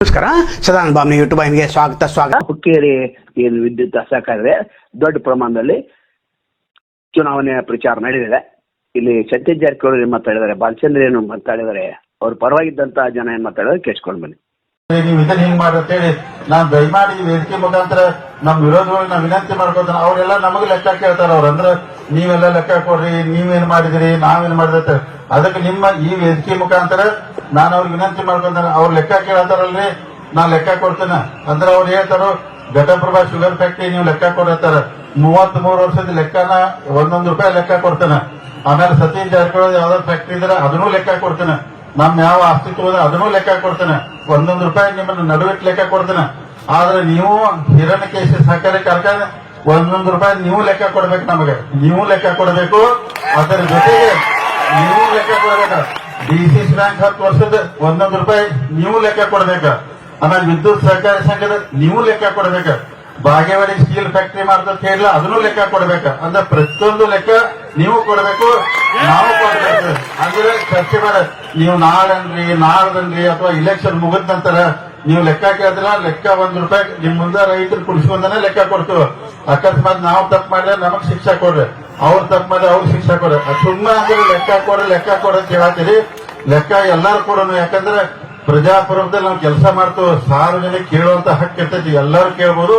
ನಮಸ್ಕಾರ. ಸದಾನಂದ ಬಾಮ್ನಿ ಯೂಟ್ಯೂಬ್ ವಾಹಿನಿಗೆ ಸ್ವಾಗತ ಸ್ವಾಗತ. ಹುಕ್ಕೇರಿ ಏನು ವಿದ್ಯುತ್ ಸಹಕಾರ ದೊಡ್ಡ ಪ್ರಮಾಣದಲ್ಲಿ ಚುನಾವಣೆ ಪ್ರಚಾರ ನಡೆದಿದೆ. ಇಲ್ಲಿ ಸತೀಶ್ ಜಾರಕಿಹೊಳಿ ಏನ್ ಮಾತಾಡಿದ್ದಾರೆ ಬಾಲಚಂದ್ರ ಏನು ಮಾತಾಡಿದ್ದಾರೆ, ಅವ್ರ ಪರವಾಗಿದ್ದಂತ ಜನ ಏನ್ ಮಾತಾಡಿದ್ರೆ ಕೇಳಿಸ್ಕೊಂಡು ಬನ್ನಿ. ನೀವು ಇದನ್ನ ಹಿಂಗ್ ಹೇಳಿ ನಾನ್ ದಯಮಾಡಿ ವೇದಿಕೆ ಮುಖಾಂತರ ನಮ್ ವಿರೋಧಗಳನ್ನ ವಿನಂತಿ ಮಾಡ್ಕೋತಾನ ಅವರೆಲ್ಲ ನಮಗೆ ಲೆಕ್ಕ ಕೇಳ್ತಾರ ಅವ್ರ. ಅಂದ್ರ ನೀವೆಲ್ಲ ಲೆಕ್ಕ ಕೊಡ್ರಿ, ನೀವೇನ್ ಮಾಡಿದಿರಿ, ನಾವೇನ್ ಮಾಡಿದ ಅದಕ್ಕೆ ನಿಮ್ಮ ಈ ವೇದಿಕೆ ಮುಖಾಂತರ ನಾನು ಅವ್ರಿಗೆ ವಿನಂತಿ ಮಾಡ್ಕೊಂತಾನೆ ಅವ್ರ ಲೆಕ್ಕ ಕೇಳತ್ತಾರಲ್ರಿ ನಾ ಲೆಕ್ಕ ಕೊಡ್ತೇನೆ. ಅಂದ್ರೆ ಅವ್ರು ಹೇಳ್ತಾರೋ, ಘಟಪ್ರಭಾ ಶುಗರ್ ಫ್ಯಾಕ್ಟ್ರಿ ನೀವು ಲೆಕ್ಕ ಕೊಡತ್ತಾರ ಮೂವತ್ತ್ ಮೂರು ವರ್ಷದ ಲೆಕ್ಕನ ಒಂದೊಂದು ರೂಪಾಯಿ ಲೆಕ್ಕ ಕೊಡ್ತೇನೆ. ಆಮೇಲೆ ಸತೀನ್ ಜಾರಕಿಹೊಳಿ ಯಾವ್ದಾದ್ರು ಫ್ಯಾಕ್ಟ್ರಿ ಇದ್ರೆ ಅದನ್ನೂ ಲೆಕ್ಕ ಕೊಡ್ತೇನೆ. ನಮ್ ಯಾವ ಅಸ್ತಿತ್ವ ಇದೆ ಅದನ್ನೂ ಲೆಕ್ಕ ಕೊಡ್ತೇನೆ. ಒಂದೊಂದು ರೂಪಾಯಿ ನಿಮ್ಮನ್ನು ನಡುವಿಟ್ಟು ಲೆಕ್ಕ ಕೊಡ್ತೇನೆ. ಆದ್ರೆ ನೀವು ಹಿರಣ್ಯಕೇಶಿ ಸಹಕಾರಿ ಕಾರ್ಖಾನೆ, ಒಂದೊಂದು ರೂಪಾಯಿ ನೀವು ಲೆಕ್ಕ ಕೊಡ್ಬೇಕು ನಮಗೆ. ನೀವು ಲೆಕ್ಕ ಕೊಡಬೇಕು. ಅದರ ಜೊತೆಗೆ ನೀವು ಲೆಕ್ಕ ಕೊಡ್ಬೇಕು. ಡಿ ಸಿ ಬ್ಯಾಂಕ್ ಹತ್ತು ವರ್ಷದ ಒಂದೊಂದು ರೂಪಾಯಿ ನೀವು ಲೆಕ್ಕ ಕೊಡ್ಬೇಕು. ಆಮೇಲೆ ವಿದ್ಯುತ್ ಸಹಕಾರಿ ಸಂಘದ, ನೀವು ಲೆಕ್ಕ ಕೊಡ್ಬೇಕು. ಬಾಗೇವಾಡಿ ಸ್ಟೀಲ್ ಫ್ಯಾಕ್ಟರಿ ಮಾಡ್ತಂತ ಹೇಳಿಲ್ಲ ಅದನ್ನು ಲೆಕ್ಕ ಕೊಡ್ಬೇಕು. ಅಂದ್ರೆ ಪ್ರತಿಯೊಂದು ಲೆಕ್ಕ ನೀವು ಕೊಡ್ಬೇಕು, ನಾವು ಕೊಡ್ಬೇಕು. ಅಂದ್ರೆ ಚರ್ಚೆ ಮಾಡ ನೀವು ನಾಳನ್ರಿ ನಾಳ್ದನ್ರಿ ಅಥವಾ ಇಲೆಕ್ಷನ್ ಮುಗಿದ ನಂತರ ನೀವು ಲೆಕ್ಕ ಕೇಳಿದ್ರ ಲೆಕ್ಕ ಒಂದ್ ರೂಪಾಯಿ ನಿಮ್ ಮುಂದೆ ರೈತರು ಕುಡಿಸ್ಕೊಂಡನೆ ಲೆಕ್ಕ ಕೊಡ್ತೀವಿ. ಅಕಸ್ಮಾತ್ ನಾವು ತಪ್ಪು ಮಾಡಿದ್ರೆ ನಮಗ್ ಶಿಕ್ಷೆ ಕೊಡ್ರಿ. ಅವ್ರು ತಪ್ಪು ಮಾಡಿದ್ರೆ ಅವ್ರು ಶಿಕ್ಷೆ ಕೊಡ್ರಿ. ಸುಮ್ಮನೆ ಅಂದ್ರೆ ಲೆಕ್ಕ ಕೊಡ್ರಿ ಲೆಕ್ಕ ಕೊಡ್ರಿ ಅಂತ ಹೇಳ್ತೀರಿ ಲೆಕ್ಕ ಎಲ್ಲಾರು ಕೊಡೋನು. ಯಾಕಂದ್ರೆ ಪ್ರಜಾಪ್ರಭುತ್ವದಲ್ಲಿ ನಾವು ಕೆಲಸ ಮಾಡ್ತೀವಿ. ಸಾರ್ವಜನಿಕ ಕೇಳುವಂತ ಹಕ್ಕು ಇರ್ತೈತಿ. ಎಲ್ಲರೂ ಕೇಳ್ಬೋದು.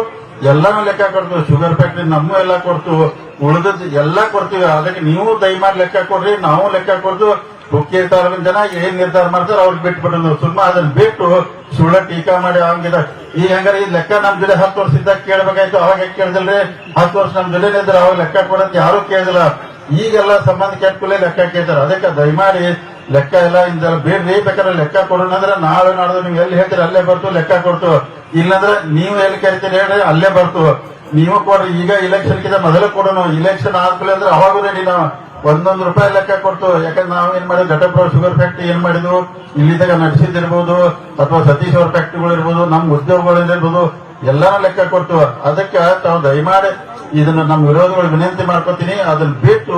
ಎಲ್ಲಾನು ಲೆಕ್ಕ ಕೊಡ್ತೀವಿ. ಶುಗರ್ ಫ್ಯಾಕ್ಟ್ರಿ ನಮ್ಮ ಎಲ್ಲ ಕೊಡ್ತೀವಿ. ಉಳಿದದ್ದು ಎಲ್ಲ ಕೊಡ್ತೀವಿ. ಅದಕ್ಕೆ ನೀವು ದಯಮಾಡಿ ಲೆಕ್ಕ ಕೊಡ್ರಿ, ನಾವು ಲೆಕ್ಕ ಕೊಡ್ತೀವಿ. ಮುಖ್ಯ ಜನ ಏನ್ ನಿರ್ಧಾರ ಮಾಡ್ತಾರೆ ಅವ್ರಿಗೆ ಬಿಟ್ಟು ಬಿಡೋದು ಸುಮ್ಮ ಅದನ್ನ ಬಿಟ್ಟು ಸುಳ್ಳ ಟೀಕಾ ಮಾಡಿ ಹಂಗಿದ ಈ ಹಂಗಾರೆ ಈ ಲೆಕ್ಕ ನಮ್ ಜೊತೆ ಹತ್ತು ವರ್ಷದಿಂದ ಕೇಳ್ಬೇಕಾಯ್ತು. ಅವಾಗ ಕೇಳಿದಿಲ್ರಿ? ಹತ್ತು ವರ್ಷ ನಮ್ ಜೊತೆ ಇದ್ರೆ ಅವಾಗ ಲೆಕ್ಕ ಕೊಡಂತ ಯಾರು ಕೇಳಿದಿಲ್ಲ. ಈಗೆಲ್ಲ ಸಂಬಂಧ ಕೆಟ್ಟಕೂಲೆ ಲೆಕ್ಕ ಕೇಳ್ತಾರೆ. ಅದಕ್ಕೆ ದಯಮಾಡಿ ಲೆಕ್ಕ ಎಲ್ಲ ಇಂದೆಲ್ಲ ಬೇಡ್ರಿ ಬೇಕಾದ್ರೆ ಲೆಕ್ಕ ಕೊಡೋಣ ಅಂದ್ರೆ ನಾಳೆ ನಾಡ್ದು ನೀವು ಎಲ್ಲಿ ಹೇಳ್ತೀರಿ, ಅಲ್ಲೇ ಬರ್ತು, ಲೆಕ್ಕ ಕೊಡ್ತು. ಇಲ್ಲಂದ್ರೆ ನೀವು ಎಲ್ಲಿ ಕರಿತೀರಿ ಹೇಳಿ ಅಲ್ಲೇ ಬರ್ತು. ನೀವು ಕೊಡ್ರಿ, ಈಗ ಇಲೆಕ್ಷನ್ ಕಿಂತ ಮೊದಲೇ ಕೊಡೋಣ. ಇಲೆಕ್ಷನ್ ಆದ್ಮೇಲೆ ಅಂದ್ರೆ ಅವಾಗೂ ರೆಡಿ ನಾವು ಒಂದೊಂದು ರೂಪಾಯಿ ಲೆಕ್ಕ ಕೊಡ್ತು. ಯಾಕಂದ್ರೆ ನಾವು ಏನ್ ಮಾಡಿದ್ವಿ ಘಟಪ್ರ ಶುಗರ್ ಫ್ಯಾಕ್ಟ್ರಿ ಏನ್ ಮಾಡಿದ್ವು? ಇಲ್ಲಿದಾಗ ನಡೆಸಿದಿರ್ಬೋದು ಅಥವಾ ಸತೀಶ್ ಅವ್ರ ಫ್ಯಾಕ್ಟ್ರಿಗಳು ಇರ್ಬೋದು, ನಮ್ಮ ಉದ್ಯೋಗಗಳು ಇರ್ಬೋದು, ಎಲ್ಲಾನು ಲೆಕ್ಕ ಕೊಡ್ತು. ಅದಕ್ಕೆ ತಾವು ದಯಮಾಡಿ ಇದನ್ನ ನಮ್ಮ ವಿರೋಧಗಳು ವಿನಂತಿ ಮಾಡ್ಕೊತೀನಿ. ಅದನ್ನ ಬಿಟ್ಟು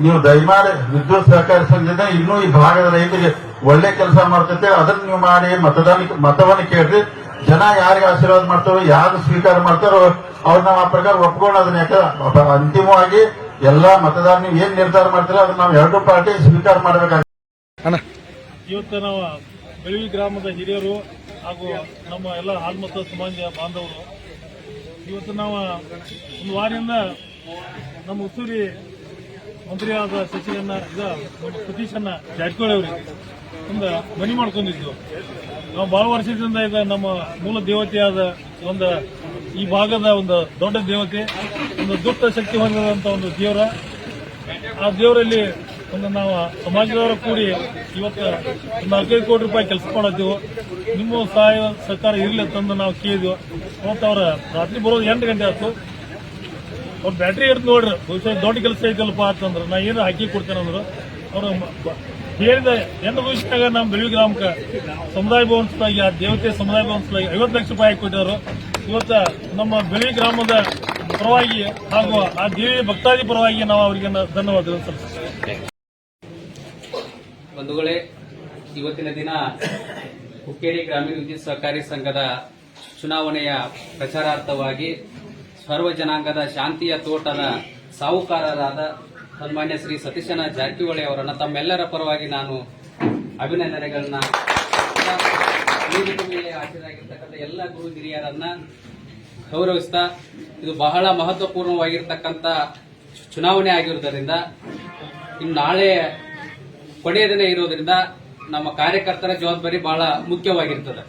ನೀವು ದಯಮಾಡಿ ವಿದ್ಯುತ್ ಸಹಕಾರ ಸಂಘದಿಂದ ಇನ್ನೂ ಈ ಭಾಗದ ರೈತರಿಗೆ ಒಳ್ಳೆ ಕೆಲಸ ಮಾಡ್ತೈತೆ ಅದನ್ನ ನೀವು ಮಾಡಿ ಮತದಾನ ಮತವನ್ನು ಕೇಳ್ರಿ. ಜನ ಯಾರಿಗೆ ಆಶೀರ್ವಾದ ಮಾಡ್ತಾರೋ ಯಾರು ಸ್ವೀಕಾರ ಮಾಡ್ತಾರೋ ಅವ್ರು ನಾವು ಆ ಪ್ರಕಾರ ಒಪ್ಕೊಂಡು ಅದನ್ನ ಯಾಕೆ ಅಂತಿಮವಾಗಿ ಎಲ್ಲಾ ಮತದಾರ ನೀವು ಏನ್ ನಿರ್ಧಾರ ಮಾಡ್ತೀರೋ ಅದನ್ನ ನಾವು ಎರಡು ಪಾರ್ಟಿ ಸ್ವೀಕಾರ ಮಾಡ್ಬೇಕಾಗ್ತದೆ ಇವತ್ತು ನಾವು ಬೆಳವಿ ಗ್ರಾಮದ ಹಿರಿಯರು ಹಾಗೂ ನಮ್ಮ ಎಲ್ಲ ಆಲ್ಮತ ಸಮಾಜ ಬಾಂಧವರು ಇವತ್ತು ನಾವು ಒಂದು ವಾರದಿಂದ ನಮ್ಮ ಉಸ್ತುರಿ ಮಂತ್ರಿಯಾದ ಸಚಿವನ್ನ ಇದ ಸತೀಶನ್ನ ಜಾರಕಿಹೊಳಿ ಅವರಿಗೆ ಒಂದು ಮನಿ ಮಾಡ್ಕೊಂಡಿದ್ವು. ನಾವು ಬಹಳ ವರ್ಷದಿಂದ ಈಗ ನಮ್ಮ ಮೂಲ ದೇವತೆಯಾದ ಒಂದು ಈ ಭಾಗದ ಒಂದು ದೊಡ್ಡ ದೇವತೆ, ಒಂದು ದುಷ್ಟ ಶಕ್ತಿ ಹೊಂದಿದಂತ ಒಂದು ದೇವರ. ಆ ದೇವರಲ್ಲಿ ಒಂದು ನಾವು ಸಮಾಜದವರು ಕೂಡಿ ಇವತ್ತು ಒಂದು ನಾಲ್ಕೈದು ಕೋಟಿ ರೂಪಾಯಿ ಕೆಲಸ ಮಾಡತ್ತೀವಿ ನಿಮ್ಮ ಸಹಾಯ ಸರ್ಕಾರ ಇರಲಿ ಅಂತಂದು ನಾವು ಕೇಳಿದ್ವು. ಮತ್ತು ಅವರ ರಾತ್ರಿ ಬರೋದು ಎಂಟು ಗಂಟೆ ಆಯ್ತು. ಅವ್ರ ಬ್ಯಾಟ್ರಿ ಇರ್ತ ನೋಡ್ರಿ, ಬಹುಶಃ ದೊಡ್ಡ ಕೆಲಸ ಐತಲ್ಪ ಅಂತಂದ್ರೆ. ನಾ ಏನು ಹಾಕಿ ಕೊಡ್ತೇನೆ ಅಂದ್ರು. ಅವರು ಹೇಳಿದ ಎಂಟು ಭವಿಷ್ಯದಾಗ ನಮ್ಮ ಬೆಳಗ್ಗೆ ಗ್ರಾಮಕ್ಕೆ ಸಮುದಾಯ ಭವನ ಆ ದೇವತೆ ಸಮುದಾಯ ಭವನ ಸಲುವಾಗಿ ಐವತ್ತು ಲಕ್ಷ ರೂಪಾಯಿ ಹಾಕಿ ಕೊಟ್ಟಿದ್ರು ಇವತ್ತು ನಮ್ಮ ಬೆಳಗ್ಗೆ ಗ್ರಾಮದ ಪರವಾಗಿ ಹಾಗೂ ಆ ದೇವಿ ಭಕ್ತಾದಿ ಪರವಾಗಿ ನಾವು ಅವರಿಗೆ ಧನ್ಯವಾದಗಳು ಸರ್ ಬಂಧುಗಳೇ, ಇವತ್ತಿನ ದಿನ ಹುಕ್ಕೇರಿ ಗ್ರಾಮೀಣ ವಿದ್ಯುತ್ ಸಹಕಾರಿ ಸಂಘದ ಚುನಾವಣೆಯ ಪ್ರಚಾರಾರ್ಥವಾಗಿ ಸರ್ವ ಜನಾಂಗದ ಶಾಂತಿಯ ತೋಟದ ಸಾಹುಕಾರರಾದ ಸನ್ಮಾನ್ಯ ಶ್ರೀ ಸತೀಶನ ಜಾರಕಿಹೊಳಿ ಅವರನ್ನು ತಮ್ಮೆಲ್ಲರ ಪರವಾಗಿ ನಾನು ಅಭಿನಂದನೆಗಳನ್ನ ಮೇಲೆ ಹಾಜರಾಗಿರ್ತಕ್ಕಂಥ ಎಲ್ಲ ಗುರು ಹಿರಿಯರನ್ನ ಗೌರವಿಸ್ತಾ ಇದು ಬಹಳ ಮಹತ್ವಪೂರ್ಣವಾಗಿರ್ತಕ್ಕಂಥ ಚುನಾವಣೆ ಆಗಿರುವುದರಿಂದ ಇನ್ನು ನಾಳೆ ಕೊನೆಯ ದಿನ ಇರೋದ್ರಿಂದ ನಮ್ಮ ಕಾರ್ಯಕರ್ತರ ಜವಾಬ್ದಾರಿ ಬಹಳ ಮುಖ್ಯವಾಗಿರ್ತದೆ.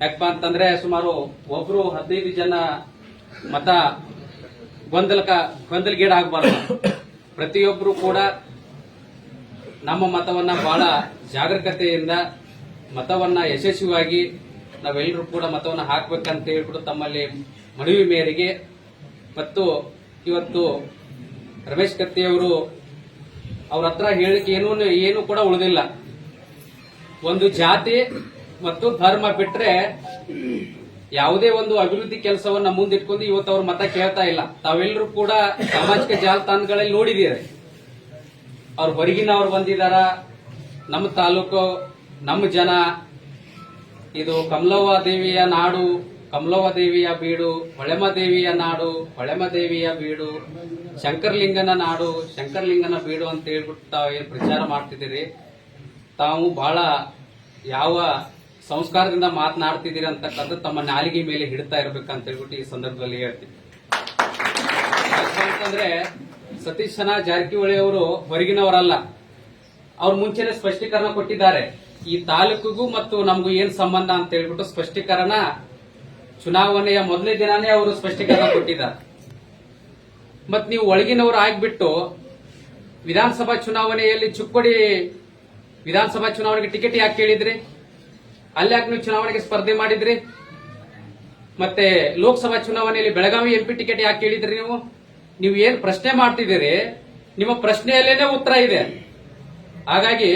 ಯಾಕಪ್ಪ ಅಂತಂದ್ರೆ ಸುಮಾರು ಒಬ್ರು ಹದಿನೈದು ಜನ ಮತ ಗೊಂದಲಕ ಗೊಂದಲಗೀಡಾಗಬಾರ್ದು. ಪ್ರತಿಯೊಬ್ಬರು ಕೂಡ ನಮ್ಮ ಮತವನ್ನ ಬಹಳ ಜಾಗರೂಕತೆಯಿಂದ, ಮತವನ್ನ ಯಶಸ್ವಿಯಾಗಿ ನಾವೆಲ್ಲರೂ ಕೂಡ ಮತವನ್ನ ಹಾಕ್ಬೇಕಂತ ಹೇಳ್ಬಿಟ್ಟು ತಮ್ಮಲ್ಲಿ ಮನವಿ ಮೇರೆಗೆ ಮತ್ತು ಇವತ್ತು ರಮೇಶ್ ಕತ್ತಿಯವರು ಅವ್ರ ಹತ್ರ ಹೇಳಿಕೆ ಏನೂ ಏನು ಕೂಡ ಉಳಿದಿಲ್ಲ. ಒಂದು ಜಾತಿ ಮತ್ತು ಧರ್ಮ ಬಿಟ್ರೆ ಯಾವುದೇ ಒಂದು ಅಭಿವೃದ್ಧಿ ಕೆಲಸವನ್ನ ಮುಂದಿಟ್ಕೊಂಡು ಇವತ್ತು ಅವ್ರ ಮತ ಕೇಳ್ತಾ ಇಲ್ಲ. ತಾವೆಲ್ಲರೂ ಕೂಡ ಸಾಮಾಜಿಕ ಜಾಲತಾಣಗಳಲ್ಲಿ ನೋಡಿದ್ದೀರಿ. ಅವ್ರು ಬಂದಿದಾರ. ನಮ್ಮ ತಾಲೂಕು, ನಮ್ಮ ಜನ, ಇದು ಕಮಲವ್ವ ದೇವಿಯ ನಾಡು, ಕಮಲವ್ವ ದೇವಿಯ ಬೀಡು ಹೊಳೆಮ ದೇವಿಯ ನಾಡು ಹೊಳೆಮ ದೇವಿಯ ಬೀಡು, ಶಂಕರಲಿಂಗನ ನಾಡು, ಶಂಕರಲಿಂಗನ ಬೀಡು ಅಂತ ಹೇಳ್ಬಿಟ್ಟು ತಾವು ಏನು ಪ್ರಚಾರ ಮಾಡ್ತಿದ್ದೀರಿ? ತಾವು ಬಹಳ ಯಾವ ಸಂಸ್ಕಾರದಿಂದ ಮಾತನಾಡ್ತಿದ್ದೀರಿ ಅಂತಕ್ಕಂಥ ತಮ್ಮ ನಾಲಿಗೆ ಮೇಲೆ ಹಿಡ್ತಾ ಇರ್ಬೇಕಂತ ಹೇಳ್ಬಿಟ್ಟು ಈ ಸಂದರ್ಭದಲ್ಲಿ ಹೇಳ್ತೀನಿ. ಯಾಕಂತಂದ್ರೆ ಸತೀಶನ ಜಾರಕಿಹೊಳಿ ಅವರು ಹೊರಗಿನವರಲ್ಲ, ಅವ್ರ ಮುಂಚೆನೆ ಸ್ಪಷ್ಟೀಕರಣ ಕೊಟ್ಟಿದ್ದಾರೆ. ಈ ತಾಲೂಕಿಗೂ ಮತ್ತು ನಮಗೂ ಏನ್ ಸಂಬಂಧ ಅಂತ ಹೇಳ್ಬಿಟ್ಟು ಸ್ಪಷ್ಟೀಕರಣ ಚುನಾವಣೆಯ ಮೊದಲನೇ ದಿನಾನೇ ಅವರು ಸ್ಪಷ್ಟೀಕರಣ ಕೊಟ್ಟಿದ್ದಾರೆ. ಮತ್ ನೀವು ಒಳಗಿನವರು ಆಗ್ಬಿಟ್ಟು ವಿಧಾನಸಭಾ ಚುನಾವಣೆಯಲ್ಲಿ ಚುಕ್ಕೊಡಿ ವಿಧಾನಸಭಾ ಚುನಾವಣೆಗೆ ಟಿಕೆಟ್ ಯಾಕೆ ಕೇಳಿದ್ರಿ? ಅಲ್ಲಿ ಯಾಕೆ ನೀವು ಚುನಾವಣೆಗೆ ಸ್ಪರ್ಧೆ ಮಾಡಿದ್ರಿ? ಮತ್ತೆ ಲೋಕಸಭಾ ಚುನಾವಣೆಯಲ್ಲಿ ಬೆಳಗಾವಿ ಎಂಪಿ ಟಿಕೆಟ್ ಯಾಕೆ ಕೇಳಿದ್ರಿ ನೀವು? ನೀವು ಏನ್ ಪ್ರಶ್ನೆ ಮಾಡ್ತಿದ್ದೀರಿ? ನಿಮ್ಮ ಪ್ರಶ್ನೆಯಲ್ಲೇನೆ ಉತ್ತರ ಇದೆ. ಹಾಗಾಗಿ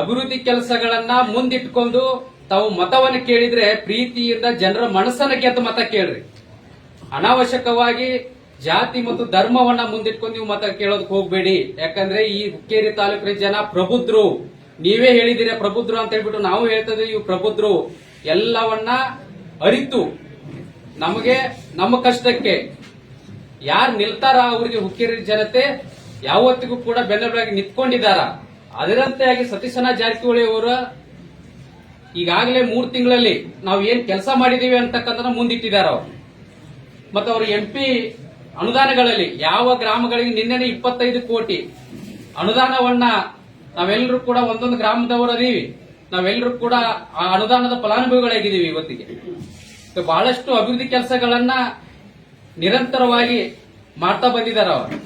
ಅಭಿವೃದ್ಧಿ ಕೆಲಸಗಳನ್ನ ಮುಂದಿಟ್ಕೊಂಡು ತಾವು ಮತವನ್ನು ಕೇಳಿದ್ರೆ ಪ್ರೀತಿಯಿಂದ ಜನರ ಮನಸ್ಸನ್ನು ಗೆದ್ದು ಮತ ಕೇಳ್ರಿ. ಅನಾವಶ್ಯಕವಾಗಿ ಜಾತಿ ಮತ್ತು ಧರ್ಮವನ್ನ ಮುಂದಿಟ್ಕೊಂಡು ನೀವು ಮತ ಕೇಳೋದಕ್ಕೆ ಹೋಗ್ಬೇಡಿ. ಯಾಕಂದ್ರೆ ಈ ಹುಕ್ಕೇರಿ ತಾಲೂಕಿನ ಜನ ಪ್ರಬುದ್ಧರು. ನೀವೇ ಹೇಳಿದಿರ ಪ್ರಬುದ್ಧರು ಅಂತ ಹೇಳ್ಬಿಟ್ಟು ನಾವು ಹೇಳ್ತಾ ಇದ್ದೀವಿ ಇವು ಪ್ರಬುದ್ಧರು. ಎಲ್ಲವನ್ನ ಅರಿತು. ನಮಗೆ, ನಮ್ಮ ಕಷ್ಟಕ್ಕೆ. ಯಾರು ನಿಲ್ತಾರ ಅವರಿಗೆ ಹುಕ್ಕೇರಿ ಜನತೆ? ಯಾವತ್ತಿಗೂ ಕೂಡ ಬೆನ್ನೆಲುಬಾಗಿ ನಿಂತ್ಕೊಂಡಿದ್ದಾರ ಅದರಂತೆಯಾಗಿ ಸತೀಶನ ಜಾರಕಿಹೊಳಿ ಅವರ ಈಗಾಗಲೇ ಮೂರ್ ತಿಂಗಳಲ್ಲಿ ನಾವು ಏನ್ ಕೆಲಸ ಮಾಡಿದೀವಿ ಅಂತಕ್ಕಂಥ ಮುಂದಿಟ್ಟಿದ್ದಾರೆ ಅವರು. ಮತ್ತು ಅವರು ಎಂಪಿ ಅನುದಾನಗಳಲ್ಲಿ ಯಾವ ಗ್ರಾಮಗಳಿಗೆ ನಿನ್ನೆನೆ ಇಪ್ಪತ್ತೈದು ಕೋಟಿ ಅನುದಾನವನ್ನ ನಾವೆಲ್ಲರೂ ಕೂಡ ಒಂದೊಂದು ಗ್ರಾಮದವರು ಅದೀವಿ ನಾವೆಲ್ಲರೂ ಕೂಡ ಆ ಅನುದಾನದ ಫಲಾನುಭವಿಗಳಾಗಿದ್ದೀವಿ ಇವತ್ತಿಗೆ. ಬಹಳಷ್ಟು ಅಭಿವೃದ್ಧಿ ಕೆಲಸಗಳನ್ನ ನಿರಂತರವಾಗಿ ಮಾಡ್ತಾ ಬಂದಿದ್ದಾರೆ ಅವರು.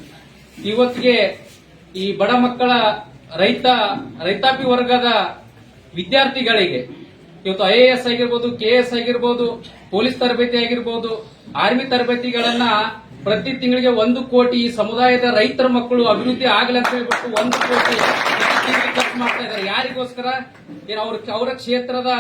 ಇವತ್ತಿಗೆ ಈ ಬಡ ಮಕ್ಕಳ ರೈತ, ರೈತಾಪಿ ವರ್ಗದ ವಿದ್ಯಾರ್ಥಿಗಳಿಗೆ, ಇವತ್ತು ಐ ಎ ಎಸ್ ಆಗಿರ್ಬೋದು, ಕೆ ಎಸ್ ಆಗಿರ್ಬೋದು, ಪೊಲೀಸ್ ತರಬೇತಿ ಆಗಿರ್ಬೋದು, ಆರ್ಮಿ ತರಬೇತಿಗಳನ್ನ ಪ್ರತಿ ತಿಂಗಳಿಗೆ ಒಂದು ಕೋಟಿ ಈ ಸಮುದಾಯದ ರೈತರ ಮಕ್ಕಳು ಅಭಿವೃದ್ಧಿ ಆಗಲಿ ಅಂತ ಹೇಳ್ಬಿಟ್ಟು ಒಂದು ಕೋಟಿ ಖರ್ಚು ಮಾಡ್ತಾ ಇದ್ದಾರೆ. ಯಾರಿಗೋಸ್ಕರ? ಏನ್ ಅವ್ರ ಅವರ ಕ್ಷೇತ್ರದ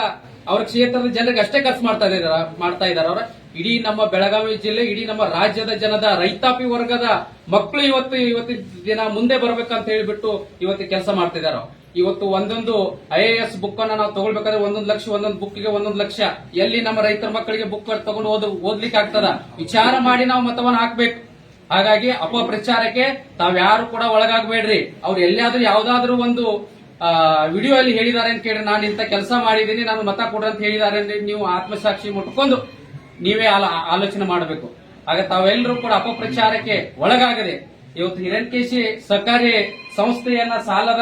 ಅವರ ಕ್ಷೇತ್ರದ ಜನರಿಗೆ ಅಷ್ಟೇ ಖರ್ಚು ಮಾಡ್ತಾ ಇದಾರ ಮಾಡ್ತಾ ಇದ್ದಾರೆ ಅವರ? ಇಡೀ ನಮ್ಮ ಬೆಳಗಾವಿ ಜಿಲ್ಲೆ, ಇಡೀ ನಮ್ಮ ರಾಜ್ಯದ ಜನದ, ರೈತಾಪಿ ವರ್ಗದ ಮಕ್ಕಳು ಇವತ್ತು, ಇವತ್ತಿನ ದಿನ ಮುಂದೆ ಬರ್ಬೇಕಂತ ಹೇಳ್ಬಿಟ್ಟು ಇವತ್ತು ಕೆಲಸ ಮಾಡ್ತಿದ್ದಾರೆ ಇವತ್ತು ಒಂದೊಂದು ಐ ಎ ಎಸ್ ಬುಕ್ ಅನ್ನ ನಾವು ತಗೊಳ್ಬೇಕಾದ್ರೆ ಒಂದೊಂದು ಲಕ್ಷ, ಒಂದೊಂದು ಬುಕ್ಗೆ ಒಂದೊಂದು ಲಕ್ಷ. ಎಲ್ಲಿ ನಮ್ಮ ರೈತರ ಮಕ್ಕಳಿಗೆ ಬುಕ್ ತಗೊಂಡು ಓದ್ ಓದ್ಲಿಕ್ಕೆ ಆಗ್ತದ? ವಿಚಾರ ಮಾಡಿ ನಾವು ಮತವನ್ನು ಹಾಕ್ಬೇಕು. ಹಾಗಾಗಿ ಅಪಪ್ರಚಾರಕ್ಕೆ ತಾವ್ಯಾರು ಕೂಡ ಒಳಗಾಗಬೇಡ್ರಿ. ಅವ್ರು ಎಲ್ಲಿಯಾದ್ರೂ ಯಾವ್ದಾದ್ರು ಒಂದು ವಿಡಿಯೋ ಅಲ್ಲಿ ಹೇಳಿದ್ದಾರೆ ಅಂತ ಕೇಳಿ ನಾನು ಇಂಥ ಕೆಲಸ ಮಾಡಿದ್ದೀನಿ, ನಾನು ಮತ ಕೊಡ್ರಿ ಅಂತ ಹೇಳಿದ್ದಾರೆ ಅಂದ್ರೆ ನೀವು ಆತ್ಮಸಾಕ್ಷಿ ಮುಟ್ಕೊಂಡು ನೀವೇ ಆಲ- ಆಲೋಚನೆ ಮಾಡಬೇಕು. ಹಾಗೆ ತಾವೆಲ್ಲರೂ ಕೂಡ ಅಪಪ್ರಚಾರಕ್ಕೆ ಒಳಗಾಗದೆ ಇವತ್ತು ಹಿರಣ್ಕೇಶಿ ಸರ್ಕಾರಿ ಸಂಸ್ಥೆಯನ್ನ ಸಾಲದ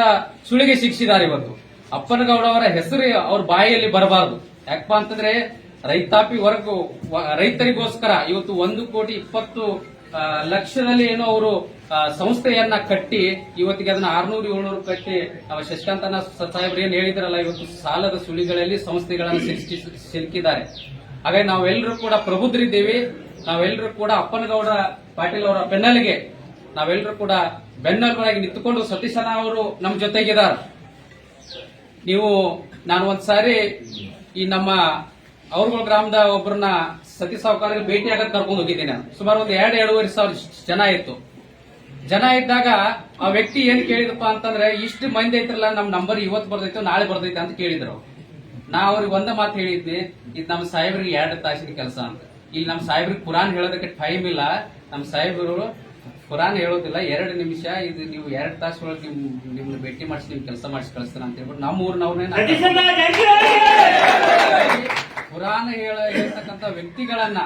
ಸುಳಿಗೆ ಶಿಕ್ಷಿದ್ದಾರೆ ಇವತ್ತು. ಅಪ್ಪನಗೌಡ ಅವರ ಹೆಸರು ಅವ್ರ ಬಾಯಿಯಲ್ಲಿ ಬರಬಾರದು. ಯಾಕಪ್ಪ ಅಂತಂದ್ರೆ ರೈತಾಪಿ ವರ್ಗ ರೈತರಿಗೋಸ್ಕರ ಇವತ್ತು ಒಂದು ಕೋಟಿ ಇಪ್ಪತ್ತು ಲಕ್ಷದಲ್ಲಿ ಏನೋ ಅವರು ಸಂಸ್ಥೆಯನ್ನ ಕಟ್ಟಿ ಇವತ್ತಿಗೆ ಅದನ್ನ ಆರ್ನೂರು, ಏಳ್ನೂರು ಕಟ್ಟಿ ಶಶಿಕಾಂತನ ಸಾಹೇಬ್ರು ಏನ್ ಹೇಳಿದ್ರಲ್ಲ, ಇವತ್ತು ಸಾಲದ ಸುಳಿಗಳಲ್ಲಿ ಸಂಸ್ಥೆಗಳನ್ನು ಸಿಲುಕಿ- ಸಿಲುಕಿದ್ದಾರೆ ಹಾಗಾಗಿ ನಾವೆಲ್ಲರೂ ಕೂಡ ಪ್ರಬುದ್ಧರಿದ್ದೀವಿ. ನಾವೆಲ್ಲರೂ ಕೂಡ ಅಪ್ಪನಗೌಡ ಪಾಟೀಲ್ ಅವರ ಬೆನ್ನಲಿಗೆ ನಾವೆಲ್ಲರೂ ಕೂಡ ಬೆನ್ನೆಲುಬಾಗಿ ನಿಂತುಕೊಂಡು ಸತೀಶನ ಅವರು ನಮ್ಮ ಜೊತೆಗಿದ್ದಾರೆ. ನೀವು ನಾನು ಒಂದ್ಸಾರಿ ಈ ನಮ್ಮ ಅವ್ರಗಳ ಗ್ರಾಮದ ಒಬ್ಬರನ್ನ ಸತೀಶ್ ಸಾವುಕಾರಿಗೆ ಭೇಟಿ ಆಗಕ್ಕೆ ಕರ್ಕೊಂಡು ಹೋಗಿದ್ದೀನಿ ನಾನು. ಸುಮಾರು ಒಂದು ಎರಡು ಎರಡೂವರೆ ಸಾವಿರ ಜನ ಇತ್ತು. ಜನ ಇದ್ದಾಗ ಆ ವ್ಯಕ್ತಿ ಏನ್ ಕೇಳಿದಪ್ಪ ಅಂತಂದ್ರೆ, ಇಷ್ಟು ಮಂದಿ ಐತ್ರಲ್ಲ, ನಮ್ ನಂಬರ್ ಇವತ್ತು ಬರ್ದೈತೆ, ನಾಳೆ ಬರ್ದೈತೆ ಅಂತ ಕೇಳಿದ್ರು. ನಾ ಅವ್ರಿಗೆ ಒಂದ ಮಾತು ಹೇಳಿದ್ನಿ, ಇದು ನಮ್ಮ ಸಾಹೇಬ್ರಿಗೆ ಎರಡು ತಾಸಿನ ಕೆಲಸ ಅಂತ. ಇಲ್ಲಿ ನಮ್ಮ ಸಾಹೇಬ್ರಿಗೆ ಕುರಾನ್ ಹೇಳೋದಕ್ಕೆ ಟೈಮ್ ಇಲ್ಲ. ನಮ್ಮ ಸಾಹೇಬರು ಕುರಾನ್ ಹೇಳೋದಿಲ್ಲ, ಎರಡು ನಿಮಿಷ ಇದು ನೀವು ಎರಡು ತಾಸುಗಳಿಗೆ ನಿಮ್ ನಿಮ್ನ ಭೇಟಿ ಮಾಡಿಸಿ, ನಿಮ್ ಕೆಲಸ ಮಾಡಿಸಿ ಕಳಿಸ್ತಾನೆ ಅಂತ ಹೇಳ್ಬಿಟ್ಟು ನಮ್ಮ ಊರಿನವ್ರನ್ನೇ ಕುರಾನ್ ಹೇಳ ಹೇಳ್ತಕ್ಕಂಥ ವ್ಯಕ್ತಿಗಳನ್ನ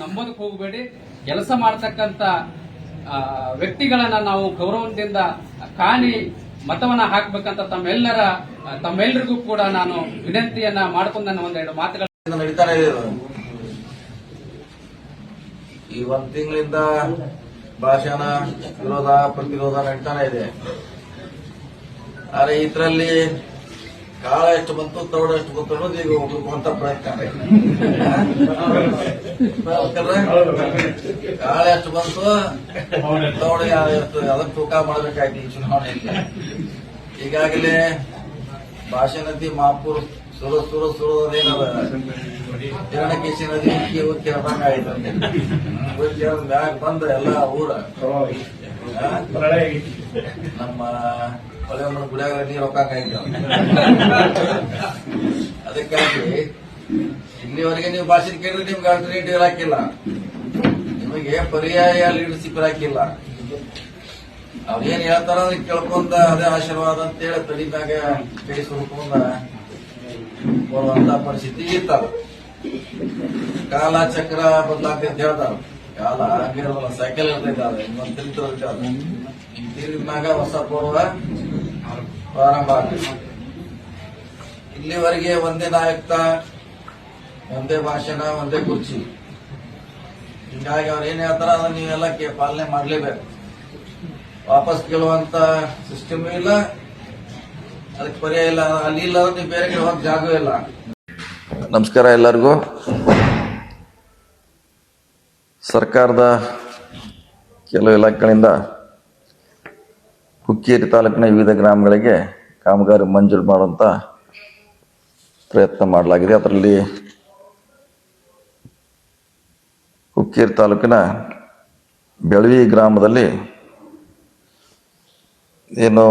ನಂಬೋದಕ್ಕೆ ಹೋಗಬೇಡಿ. ಕೆಲಸ ಮಾಡ್ತಕ್ಕಂಥ ವ್ಯಕ್ತಿಗಳನ್ನ ನಾವು ಗೌರವದಿಂದ ಕಾಣಿ ಮತವನ್ನ ಹಾಕ್ಬೇಕಂತ ತಮ್ಮೆಲ್ಲರ ತಮ್ಮೆಲ್ಲರಿಗೂ ಕೂಡ ನಾನು ವಿನಂತಿಯನ್ನ ಮಾಡ್ಕೊಂಡ ನನ್ನ ಒಂದೆರಡು ಮಾತುಗಳು ಇದು ನಡೀತಾನೆ ಇದೆ. ಈ ಒಂದ್ ತಿಂಗಳಿಂದ ಭಾಷಣ, ವಿರೋಧ, ಪ್ರತಿರೋಧ ನಡೀತಾನೆ ಇದೆ. ಆದ್ರೆ ಇದರಲ್ಲಿ ಕಾಳ ಎಷ್ಟು ಬಂತು ತೌಡ ಎಷ್ಟು ಬಂತು ಅನ್ನೋದು ಈಗ ಹುಡುಕುವಂತ ಪ್ರಯತ್ನ? ಕಾಳ ಎಷ್ಟು ಬಂತು ತೌಡ ಎಷ್ಟು ಅದನ್ನ ತೂಕ ಮಾಡಬೇಕಾಯ್ತು ಈ ಚುನಾವಣೆಯಲ್ಲಿ? ಈಗಾಗಲೇ ಭಾಷೆ ನದಿ ಮಾಪುರ್ ಸುರ ಸುರ ಸುರದೇನದ ಹಿರಣಕೇಶಿ ನದಿ ಮ್ಯಾಗ ಬಂದ್ರೆ ಎಲ್ಲ ಊರ. ನಮ್ಮ ಹೊಳೆ ಗುಡಿಯಾಗ ನೀರು ಹೋಗಂಗ ಅದಕ್ಕಾಗಿ ಇಲ್ಲಿವರೆಗೆ ನೀವು ಭಾಷೆ ಕೇಳಿದ್ರೆ ನಿಮ್ಗೆ ಆಲ್ಟರ್ನೇಟಿವ್ ಹಾಕಿಲ್ಲ ನಿಮಗೆ ಪರ್ಯಾಯ ಲೀಡರ್ಶಿಪ್ ಹಾಕಿಲ್ಲ ಅವ್ರೇನ್ ಹೇಳ್ತಾರ ಕೇಳ್ಕೊಂಡ ಅದೇ ಆಶೀರ್ವಾದ ಅಂತ ಹೇಳಿ ತಡಿದಾಗ ಕೈ ಸುರ್ಕೊಂಡ ಬರುವಂತ ಪರಿಸ್ಥಿತಿ ಇರ್ತಾವ ಕಾಲ ಚಕ್ರ ಬದಲಾಗ್ತೈತೆ ಹೇಳ್ತಾರ. ಕಾಲ ಆಗಿರಲ್ಲ ಸೈಕಲ್ ಇರ್ತೈತೆ ಇನ್ನೊಂದು ಹಿಂಗ್ ತಿರುಗಿದಾಗ ಹೊಸ ಪೂರ್ವ ಪ್ರಾರಂಭ ಆಗ್ತೈತಿ ಇಲ್ಲಿವರೆಗೆ ಒಂದೇ ನಾಯಕ, ಒಂದೇ ಭಾಷಣ, ಒಂದೇ ಕುರ್ಚಿ. ಹಿಂಗಾಗಿ ಅವ್ರು ಏನ್ ಹೇಳ್ತಾರ, ಅದನ್ನ ನೀವೆಲ್ಲ ಪಾಲನೆ ಮಾಡ್ಲೇಬೇಕು. ವಾಪಸ್ ಕೇಳುವಂತ ಸಿಸ್ಟಮ್ ಇಲ್ಲ. ನಮಸ್ಕಾರ ಎಲ್ಲರಿಗೂ. ಸರ್ಕಾರದ ಕೆಲವು ಇಲಾಖೆಗಳಿಂದ ಹುಕ್ಕೇರಿ ತಾಲೂಕಿನ ವಿವಿಧ ಗ್ರಾಮಗಳಿಗೆ ಕಾಮಗಾರಿ ಮಂಜೂರು ಮಾಡುವಂತ ಪ್ರಯತ್ನ ಮಾಡಲಾಗಿದೆ. ಅದರಲ್ಲಿ ಹುಕ್ಕೇರಿ ತಾಲೂಕಿನ ಬೆಳವಿ ಗ್ರಾಮದಲ್ಲಿ ಏನು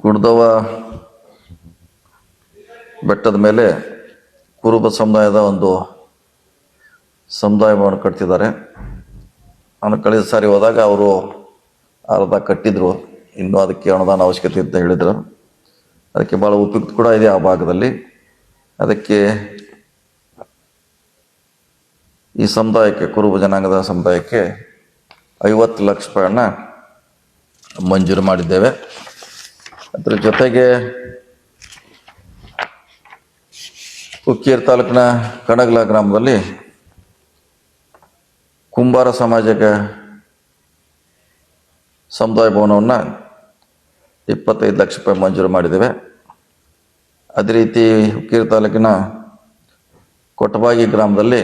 ಗುಡ್ದವ ಬೆಟ್ಟದ ಮೇಲೆ ಕುರುಬ ಸಮುದಾಯದ ಒಂದು ಸಮುದಾಯ ಭವನ ಕಟ್ತಿದ್ದಾರೆ. ನಾನು ಕಳೆದ ಸಾರಿ ಹೋದಾಗ ಅವರು ಅರ್ಧ ಕಟ್ಟಿದ್ರು. ಇನ್ನೂ ಅದಕ್ಕೆ ಅನುದಾನ ಅವಶ್ಯಕತೆ ಅಂತ ಹೇಳಿದರು. ಅದಕ್ಕೆ ಭಾಳ ಉಪಯುಕ್ತ ಕೂಡ ಇದೆ ಆ ಭಾಗದಲ್ಲಿ. ಅದಕ್ಕೆ ಈ ಸಮುದಾಯಕ್ಕೆ, ಕುರುಬ ಜನಾಂಗದ ಸಮುದಾಯಕ್ಕೆ ಐವತ್ತು ಲಕ್ಷ ರೂಪಾಯಿಯನ್ನ ಮಂಜೂರು ಮಾಡಿದ್ದೇವೆ. ಅದರ ಜೊತೆಗೆ ಉಕ್ಕೇರ್ ತಾಲೂಕಿನ ಕಣಗಲ ಗ್ರಾಮದಲ್ಲಿ ಕುಂಬಾರ ಸಮಾಜಕ್ಕೆ ಸಮುದಾಯ ಭವನವನ್ನು ಇಪ್ಪತ್ತೈದು ಲಕ್ಷ ರೂಪಾಯಿ ಮಂಜೂರು ಮಾಡಿದ್ದೇವೆ. ಅದೇ ರೀತಿ ಹುಕ್ಕೇರಿ ತಾಲೂಕಿನ ಕೊಟ್ಟಬಾಗಿ ಗ್ರಾಮದಲ್ಲಿ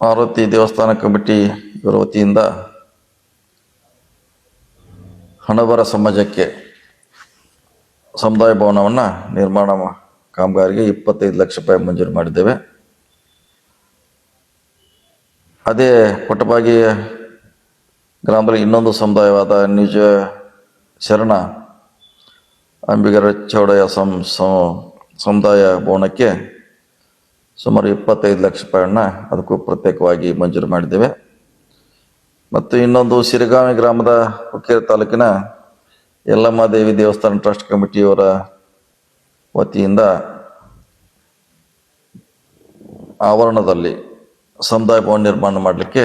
ಮಾರುತಿ ದೇವಸ್ಥಾನ ಕಮಿಟಿ ವತಿಯಿಂದ ಹಣಬರ ಸಮಾಜಕ್ಕೆ ಸಮುದಾಯ ಭವನವನ್ನು ನಿರ್ಮಾಣ ಕಾಮಗಾರಿಗೆ ಇಪ್ಪತ್ತೈದು ಲಕ್ಷ ರೂಪಾಯಿ ಮಂಜೂರು ಮಾಡಿದ್ದೇವೆ. ಅದೇ ಕೊಟ್ಟಬಾಗಿ ಗ್ರಾಮದಲ್ಲಿ ಇನ್ನೊಂದು ಸಮುದಾಯವಾದ ನಿಜ ಶರಣ ಅಂಬಿಗರ ಚೌಡಯ್ಯ ಸಂ- ಸಮುದಾಯ ಭವನಕ್ಕೆ ಸುಮಾರು ಇಪ್ಪತ್ತೈದು ಲಕ್ಷ ರೂಪಾಯಿಯನ್ನ ಅದಕ್ಕೂ ಪ್ರತ್ಯೇಕವಾಗಿ ಮಂಜೂರು ಮಾಡಿದ್ದೇವೆ. ಮತ್ತು ಇನ್ನೊಂದು ಸಿರಿಗಾಮಿ ಗ್ರಾಮದ ಹುಕ್ಕೇರಿ ತಾಲೂಕಿನ ಯಲ್ಲಮ್ಮ ದೇವಿ ದೇವಸ್ಥಾನ ಟ್ರಸ್ಟ್ ಕಮಿಟಿಯವರ ವತಿಯಿಂದ ಆವರಣದಲ್ಲಿ ಸಮುದಾಯ ಭವನ ನಿರ್ಮಾಣ ಮಾಡಲಿಕ್ಕೆ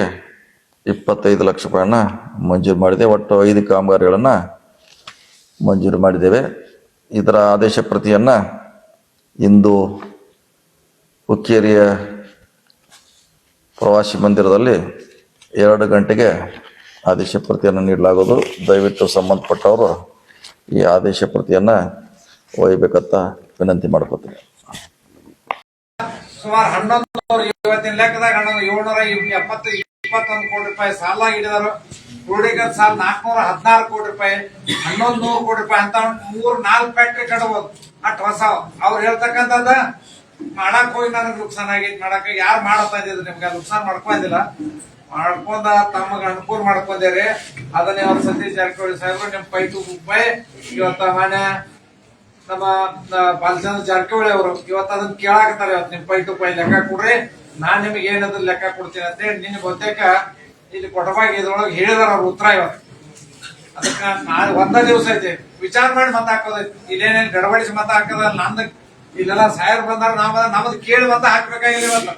ಇಪ್ಪತ್ತೈದು ಲಕ್ಷ ರೂಪಾಯನ್ನ ಮಂಜೂರು ಮಾಡಿದೆ. ಒಟ್ಟು ಐದು ಕಾಮಗಾರಿಗಳನ್ನು ಮಂಜೂರು ಮಾಡಿದ್ದೇವೆ. ಇದರ ಆದೇಶ ಪ್ರತಿಯನ್ನು ಇಂದು ಹುಕ್ಕೇರಿಯ ಪ್ರವಾಸಿ ಮಂದಿರದಲ್ಲಿ ಎರಡು ಗಂಟೆಗೆ ಆದೇಶ ಪ್ರತಿಯನ್ನು ನೀಡಲಾಗುವುದು. ದಯವಿಟ್ಟು ಸಂಬಂಧಪಟ್ಟವರು ಈ ಆದೇಶ ಪ್ರತಿಯನ್ನು ಒಯ್ಯಬೇಕಂತ ವಿನಂತಿ ಮಾಡ್ಕೋತೀನಿ. ಸುಮಾರು ಹನ್ನೊಂದು ಇವತ್ತಿನ ಲೆಕ್ಕದಾಗ ಏಳ್ನೂರ ಎಪ್ಪತ್ತು ಇಪ್ಪತ್ತೊಂದು ಕೋಟಿ ರೂಪಾಯಿ ಸಾಲ ಹಿಡಿದರು. ಕ್ರೋಢೀಕರಣ ಸಾಲ ನಾಲ್ಕನೂರ ಹದಿನಾರು ಕೋಟಿ ರೂಪಾಯಿ ಹನ್ನೊಂದು ನೂರು ಕೋಟಿ ರೂಪಾಯಿ ಅಂತ ಮೂರ್, ನಾಲ್ಕು ಫ್ಯಾಕ್ಟ್ರಿ ಕಟ್ಬೋದು. ಅಟ್ ಹೊಸ ಅವ್ರು ಹೇಳ್ತಕ್ಕಂಥದ್ದ, ಮಾಡಕ್ ಹೋಗಿ ನನಗೆ ನುಕ್ಸಾನ್ ಆಗೈತಿ, ಮಾಡಕ್ ಯಾರು ಮಾಡತ್ತಾ ಇದ್ದಿದ್ರು ನಿಮ್ಗೆ, ನುಕ್ಸಾನ್ ಮಾಡ್ಕೊಂಡಿಲ್ಲ ಮಾಡ್ಕೊಂಡ ತಮಗೆ ಅನುಕೂಲ ಮಾಡ್ಕೊಂಡ್ರಿ. ಅದನ್ನೇ ಅವ್ರ ಸತೀಶ್ ಜಾರಕಿಹೊಳಿ ಸಾಹೇಬರು, ನಿಮ್ ಪೈ ಟು ರೂಪಾಯಿ ಇವತ್ತ ಮಾನ್ಯ ನಮ್ಮ ಬಾಲಚಂದ್ರ ಜಾರಕಿಹೊಳಿ ಅವರು ಇವತ್ತು ಅದನ್ನ ಕೇಳಾಕತ್ತಾರ ಇವತ್ತು ನಿಮ್ ಪೈ ಟು ಪೈ ಲೆಕ್ಕ ಕೊಡ್ರಿ. ನಾನ್ ನಿಮಗೆ ಏನಾದ್ರು ಲೆಕ್ಕ ಕೊಡ್ತೀನಿ ಅಂತ ಹೇಳಿ ಗೊತ್ತೇಕ ಬಹುತೇಕ ಇಲ್ಲಿ ಕೊಟಬಾಗಿ ಇದ್ರೊಳಗೆ ಹೇಳಿದಾರ ಅವ್ರ ಉತ್ತರ ಇವತ್ತು. ಅದಕ್ಕ ನಾಳೆ ಒಂದ ದಿವಸ ಐತಿ. ವಿಚಾರ ಮಾಡಿ ಮತ ಹಾಕೋದೈತಿ ಇಲ್ಲೇನೇನ್ ಗಡಬಡಿಸಿ ಮತ ಹಾಕದ? ನಂದ ಇಲ್ಲೆಲ್ಲ ಸಾಯರ್ ಬಂದಾರ, ನಾವ್ ನಮ್ದು ಕೇಳಿ ಮತ ಹಾಕ್ಬೇಕಾಗಿಲ್ಲ ಇವತ್ತು.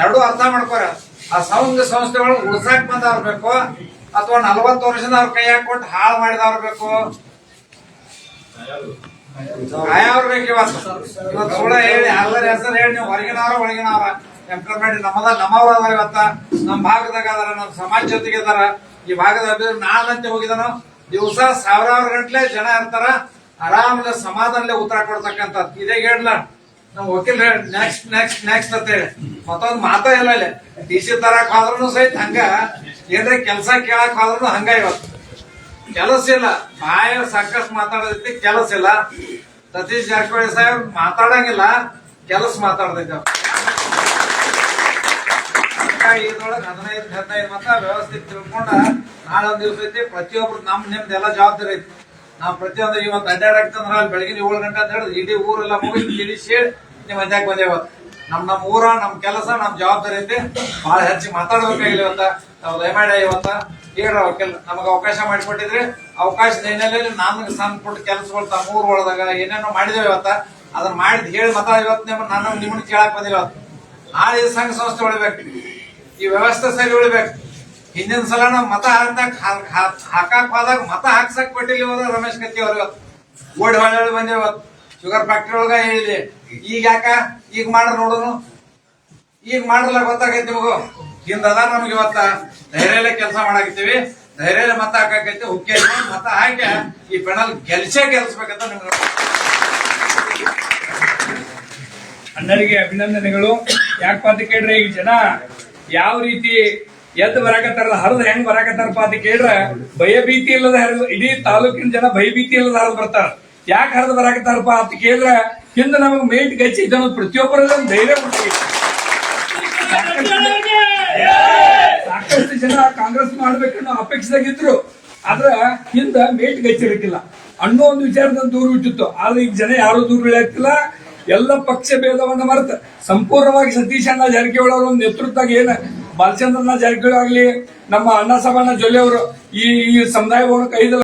ಎರಡೂ ಅರ್ಥ ಮಾಡ್ಕೋರ. ಆ ಸಂಘ ಸಂಸ್ಥೆಗಳು ಉಳ್ಸಾಕ್ ಬಂದವ್ರ ಬೇಕು, ಅಥವಾ ನಲವತ್ತು ವರ್ಷದ ಅವ್ರ ಕೈ ಹಾಕೊಂಡು ಹಾಳು ಮಾಡಿದವ್ರು ಬೇಕು. ಆಯವ್ರ ಬೇಕು ಇವತ್ತು. ಇವತ್ತು ಸುಳ್ಳ ಹೇಳಿ ಎಲ್ಲರ ಹೆಸರು ಹೇಳಿ, ನೀವು ಹೊರಗಿನವ್ರ ಒಳಗಿನವ್ರ. ಎಂಪ್ಲಾಯ್ಮೆಂಟ್ ನಮ್ಮದ, ನಮ್ಮವ್ರ ಅದಾರ ಇವತ್ತ. ನಮ್ಮ ಭಾಗದಾಗ ಅದಾರ ನಮ್ಮ ಸಮಾಜ ಜೊತೆಗೆ ಅದಾರ. ಈ ಭಾಗದ ಅಭಿವೃದ್ಧಿ ನಾನಂತೆ ಹೋಗಿದನು. ದಿವಸ ಸಾವಿರಾರು ಗಂಟ್ಲೆ ಜನ ಇರ್ತಾರ. ಆರಾಮಲೆ ಸಮಾಧಾನಲೆ ಉತ್ತರ ಕೊಡ್ತಕ್ಕಂಥದ್ದು ಇದೇ ಹೇಳ್ಲ ನಮ್ಮ ವಕೀಲ್ ನೆಕ್ಸ್ಟ್ ನೆಕ್ಸ್ಟ್ ನೆಕ್ಸ್ಟ್ ಅಂತ ಹೇಳಿ ಮತ್ತೊಂದ್ ಮಾತ ಇಲ್ಲ ಇಲ್ಲಿ ಟಿ ಸಿ ತರಕ್ ಸಹಿತ ಹಂಗ. ಏನ್ರ ಕೆಲ್ಸ ಕೇಳಕ್ ಹೋದ್ರು ಹಂಗ ಇವತ್ತು. ಕೆಲಸ ಇಲ್ಲ. ಬಾಯ ಸಾಕಷ್ಟು ಮಾತಾಡೋದೈತಿ, ಕೆಲಸ ಇಲ್ಲ. ಸತೀಶ್ ಜಾರಕಿಹೊಳಿ ಸಾಹೇಬ್ ಮಾತಾಡಂಗಿಲ್ಲ, ಕೆಲಸ. ಹಾಗಾಗಿ ಇದ್ರೊಳಗೆ ಹದಿನೈದು ಹದಿನೈದು ಮತ ವ್ಯವಸ್ಥೆ ತಿಳ್ಕೊಂಡ ನಾಳೆ ದಿವಸ ಐತಿ, ಪ್ರತಿಯೊಬ್ರು ನಮ್ ನಿಮ್ದು ಎಲ್ಲ ಜವಾಬ್ದಾರಿ ಐತಿ. ನಾವು ಪ್ರತಿಯೊಂದು ಇವತ್ತು ಅಡ್ಡಾಡಕ್ತಂದ್ರ ಅಲ್ಲಿ ಬೆಳಗಿನ ಏಳು ಗಂಟೆ ಅಂತ ಹೇಳಿದ್ರೆ ಇಡೀ ಊರೆಲ್ಲ ಮುಗಿಸಿ ತಿಳಿಸಿ ನಿಮ್ ಮಧ್ಯಾಹ್ನ ಬಂದೇವ ನಮ್ ನಮ್ಮ ಊರ, ನಮ್ ಕೆಲಸ, ನಮ್ ಜವಾಬ್ದಾರಿ ಐತಿ. ಬಹಳ ಹೆಚ್ಚಿಗೆ ಮಾತಾಡ್ಬೇಕಾಗಿಲ್ಲ ಇವತ್ತ. ನಾವು ದಯಮಾಡಿ ಇವತ್ತ ಹೇಳ್ರ ಕೆಲ, ನಮಗ ಅವಕಾಶ ಮಾಡಿಕೊಟ್ಟಿದ್ರಿ. ಅವಕಾಶದ ಹಿನ್ನೆಲೆಯಲ್ಲಿ ನಾನು ಸಣ್ಣ ಪುಟ್ಟ ಕೆಲಸಗಳು ತಮ್ಮ ಊರ್ ಒಳದಾಗ ಏನೇನೋ ಮಾಡಿದೇವೆ ಇವತ್ತ. ಅದನ್ನ ಮಾಡಿದ್ ಹೇಳಿ ಮತ ಇವತ್ತು ನಿಮ್ಮ ನಾನು ನಿಮ್ಮನ್ನ ಕೇಳಕ್ ಬಂದಿಲ್ಲ ನಾಳೆ ಸಂಘ ಸಂಸ್ಥೆ ಉಳಿಬೇಕು ಈ ವ್ಯವಸ್ಥೆ ಸರಿ ಉಳಿಬೇಕು ಹಿಂದಿನ ಸಲ ನಾವು ಮತ ಹಾಕ್ದಾಗ ಹಾಕಾಕ್ ಹೋದಾಗ ಮತ ಹಾಕ್ಸಕ್ ಕೊಟ್ಟಿಲ್ಲ ಹೋದ ರಮೇಶ್ ಕತ್ತಿ ಅವ್ರು. ಓಡ್ ಓಡಿ ಹೊಳೆ ಬಂದಿರ ಶುಗರ್ ಫ್ಯಾಕ್ಟ್ರಿ ಒಳಗ ಹೇಳಿದೆ ಈಗ ಯಾಕ? ಈಗ ಮಾಡ್ರ ನೋಡೋನು? ಈಗ ಮಾಡ್ರಲ್ಲ ಗೊತ್ತಾಗೈತಿ ಮಗು ಹಿಂದ ಅದ ನಮ್ಗೆ ಇವತ್ತ. ಧೈರ್ಯಲ್ಲೇ ಕೆಲಸ ಮಾಡಾಕತ್ತೀವಿ. ಧೈರ್ಯಲ್ಲೇ ಮತ ಹಾಕಾಕೈತಿ. ಹುಕ್ಕಿ ಮತ ಹಾಕಿ ಈ ಪೆಣಲ್ ಗೆಲ್ಸೇ ಗೆಲ್ಸ್ಬೇಕಂತ ನಿಮ್ಗೆ ಅಣ್ಣರಿಗೆ ಅಭಿನಂದನೆಗಳು. ಯಾಕೆ ಅಂತ ಕೇಳ್ರಿ ಈಗ ಜನ ಯಾವ ರೀತಿ ಎದ್ದು ಬರಾಕತ್ತಾರಲ್ಲ ಹರಿದ್ರೆ ಹೆಂಗ್ ಬರಾಕತ್ತಾರಪ್ಪ ಅಂತ ಕೇಳ್ರ ಭಯಭೀತಿ ಇಲ್ಲದ ಹರಿದು, ಇಡೀ ತಾಲೂಕಿನ ಜನ ಭಯಭೀತಿ ಇಲ್ಲದ ಹರಿದು ಬರ್ತಾರ. ಯಾಕೆ ಹರಿದು ಬರಾಕತ್ತಾರಪ್ಪ ಅಂತ ಕೇಳಿದ್ರ ಹಿಂದ ನಮಗ್ ಮೇಟ್ ಗಚ್ಚಿ ಇದನ್ನು ಪ್ರತಿಯೊಬ್ಬರಲ್ಲೂ ಧೈರ್ಯ ಕೊಡ್ತೀವಿ ಸಾಕಷ್ಟು ಜನ ಕಾಂಗ್ರೆಸ್ ಮಾಡ್ಬೇಕನ್ನೋ ಅಪೇಕ್ಷೆದಾಗಿದ್ರು. ಆದ್ರ ಹಿಂದ ಮೇಟ್ ಗಚ್ಚಿರಕ್ಕಿಲ್ಲ ಅನ್ನೋ ಒಂದು ವಿಚಾರದಲ್ಲಿ ದೂರ ಇಟ್ಟಿತ್ತು ಆದ್ರೆ ಈಗ ಜನ ಯಾರು ದೂರ ಇಳಿಯಕ್ಕಿಲ್ಲ ಎಲ್ಲ ಪಕ್ಷ ಭೇದವನ್ನ ಮರೆತು ಸಂಪೂರ್ಣವಾಗಿ ಸತೀಶ್ ಅಣ್ಣ ಜಾರಕಿಹೊಳಿ ಅವರ ಒಂದು ನೇತೃತ್ವದಾಗ ಏನ ಬಾಲಚಂದ್ರನ ಜಾರಕಿಹೊಳಿ ಆಗ್ಲಿ ನಮ್ಮ ಅಣ್ಣ ಸಾಬಣ್ಣ ಜೊಲ್ಲೆ ಅವರು ಈ ಈ ಸಮುದಾಯ ಭವನ ಕೈದ